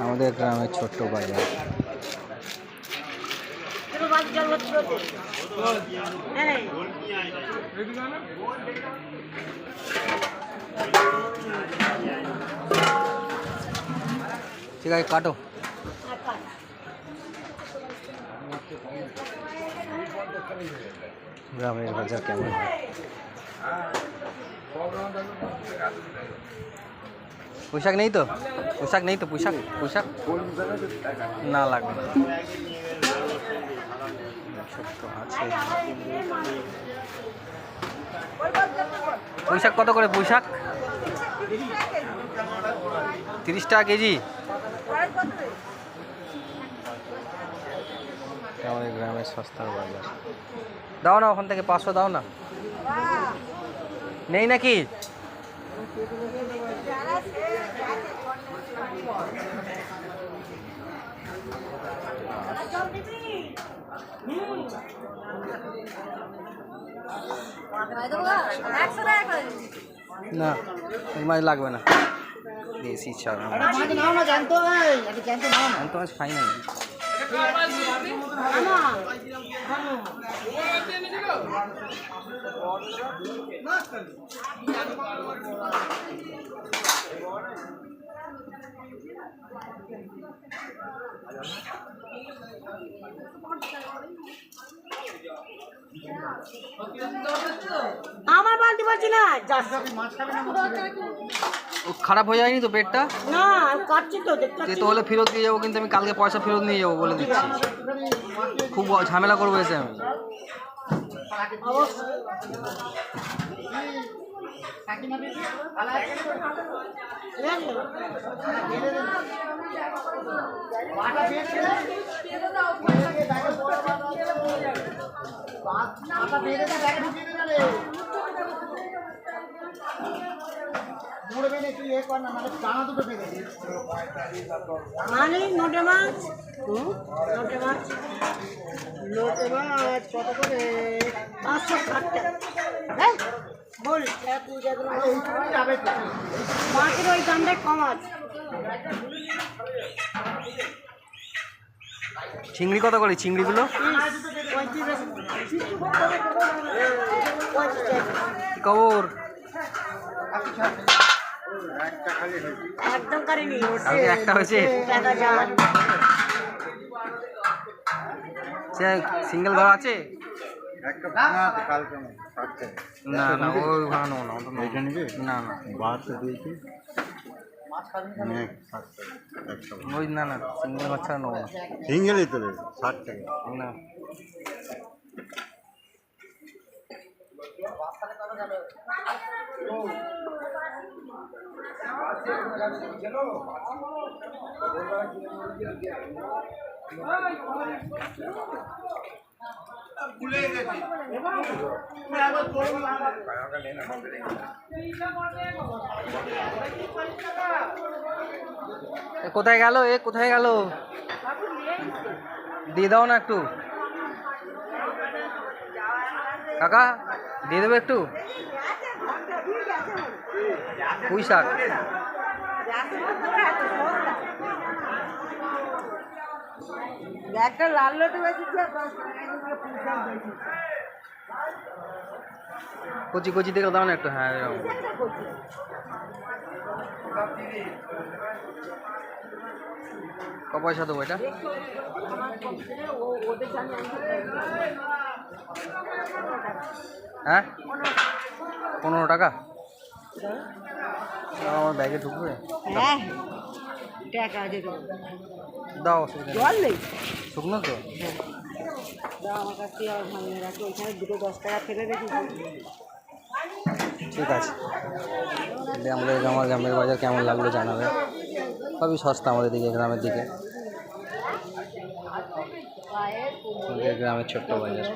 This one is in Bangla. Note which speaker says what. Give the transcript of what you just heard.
Speaker 1: আমাদের গ্রামের ছোট্ট বাজার ঠিক আছে কাটো গ্রামের বাজার কেমন হয়? পোশাক নেই তো? পোশাক নেই তো? পোশাক পোশাক? না লাগবে। আছে। পোশাক কত করে পোশাক? তিরিশ টাকা কেজি। আমাদের গ্রামের সস্তার বাজার। দাও না, ওখান থেকে পাঁচশো দাও না। নেই নাকি? না মাছ লাগবে না। দেশি ছাড়। আমি তো মাছ খাই নাই
Speaker 2: আমার বালতি পারছি না যাস।
Speaker 1: ও খারাপ হয়ে যায়নি তো পেটটা?
Speaker 2: না তো দেখতে
Speaker 1: তো হলে ফেরত দিয়ে যাব কিন্তু আমি কালকে পয়সা ফেরত নিয়ে যাব বলে দিচ্ছি। খুব ঝামেলা করব এসে আমি।
Speaker 2: অবশ্যই মানে নোটে মাছ? নোটে মাছ? নোটে মাছ কত করে? পাঁচশো ষাট টাকা। হ্যাঁ বল। মাছের ওই দামটা কম আছে।
Speaker 1: চিংড়ি কত করে? চিংড়িগুলো? খবর
Speaker 2: একদম কারিনি।
Speaker 1: একটা হয়েছে। সে সিঙ্গেল ঘর আছে? না না নেব না ওটা নেব? না। না। না ওই না না সিঙ্গেল ঘর ছাড়া নেব না।
Speaker 3: সিঙ্গেলই তো ষাট টাকা।
Speaker 1: না। কোথায় গেল? এ কোথায় গেল? দিয়ে দাও না একটু। কাকা দিয়ে দেবে একটু? পুঁই শাক
Speaker 2: একটা লাল লটে
Speaker 1: কচি কচি দেখে দাও না একটু হ্যাঁ। ক পয়সা দেবো এটা? হ্যাঁ? পনেরো টাকা? আমার ব্যাগে ঢুকবে?
Speaker 2: হ্যাঁ টাকা আছে
Speaker 1: দাও।
Speaker 2: জল নেই?
Speaker 1: শুকনো তো?
Speaker 2: দাও আমার কাছ আবার ভাঙিয়ে রাখি ওইখানে দুটো দশ টাকা ফেলে রেখেছি।
Speaker 1: ঠিক আছে। আমাদের আমার গ্রামের বাজার কেমন লাগল জানাবে? সবই সস্তা আমাদের দিকে গ্রামের দিকে। আমাদের গ্রামের ছোট্ট বাজার।